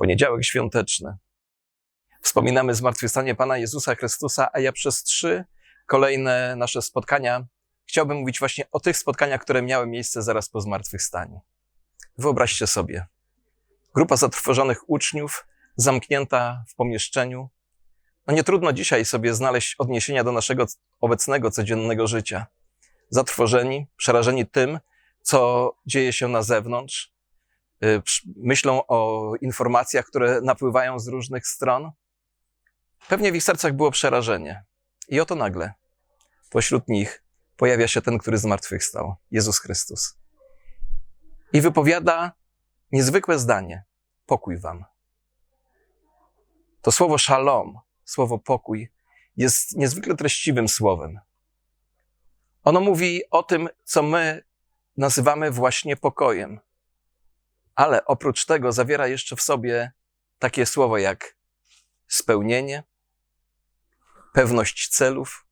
Poniedziałek świąteczny. Wspominamy zmartwychwstanie Pana Jezusa Chrystusa, a ja przez trzy kolejne nasze spotkania chciałbym mówić właśnie o tych spotkaniach, które miały miejsce zaraz po zmartwychwstaniu. Wyobraźcie sobie, grupa zatrwożonych uczniów, zamknięta w pomieszczeniu. No nie trudno dzisiaj sobie znaleźć odniesienia do naszego obecnego, codziennego życia. Zatrwożeni, przerażeni tym, co dzieje się na zewnątrz, myślą o informacjach, które napływają z różnych stron. Pewnie w ich sercach było przerażenie. I oto nagle pośród nich pojawia się ten, który zmartwychwstał, Jezus Chrystus. I wypowiada niezwykłe zdanie: pokój wam. To słowo shalom, słowo pokój, jest niezwykle treściwym słowem. Ono mówi o tym, co my nazywamy właśnie pokojem. Ale oprócz tego zawiera jeszcze w sobie takie słowo jak spełnienie, pewność celów,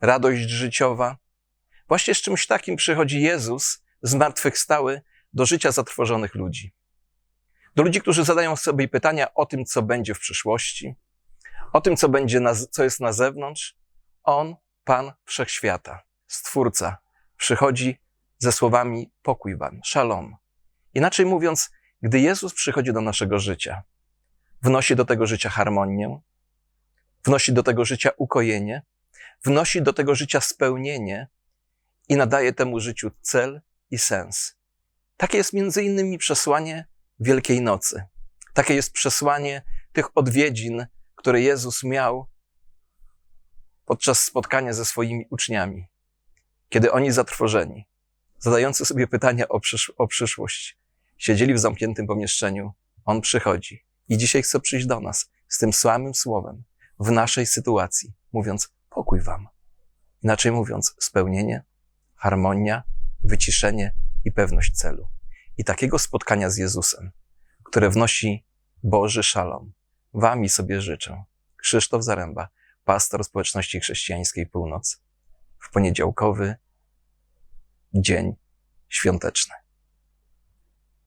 radość życiowa. Właśnie z czymś takim przychodzi Jezus, zmartwychwstały, do życia zatrwożonych ludzi. Do ludzi, którzy zadają sobie pytania o tym, co będzie w przyszłości, o tym, co będzie, na, co jest na zewnątrz. On, Pan Wszechświata, Stwórca, przychodzi ze słowami pokój wam, shalom. Inaczej mówiąc, gdy Jezus przychodzi do naszego życia, wnosi do tego życia harmonię, wnosi do tego życia ukojenie, wnosi do tego życia spełnienie i nadaje temu życiu cel i sens. Takie jest między innymi przesłanie Wielkiej Nocy. Takie jest przesłanie tych odwiedzin, które Jezus miał podczas spotkania ze swoimi uczniami, kiedy oni zatrwożeni, zadający sobie pytania o, przysz- o przyszłość, siedzieli w zamkniętym pomieszczeniu. On przychodzi i dzisiaj chce przyjść do nas z tym samym słowem w naszej sytuacji, mówiąc pokój wam. Inaczej mówiąc, spełnienie, harmonia, wyciszenie i pewność celu. I takiego spotkania z Jezusem, które wnosi Boży szalom, wami sobie życzę. Krzysztof Zaręba, pastor społeczności chrześcijańskiej Północ, w poniedziałkowy dzień świąteczny.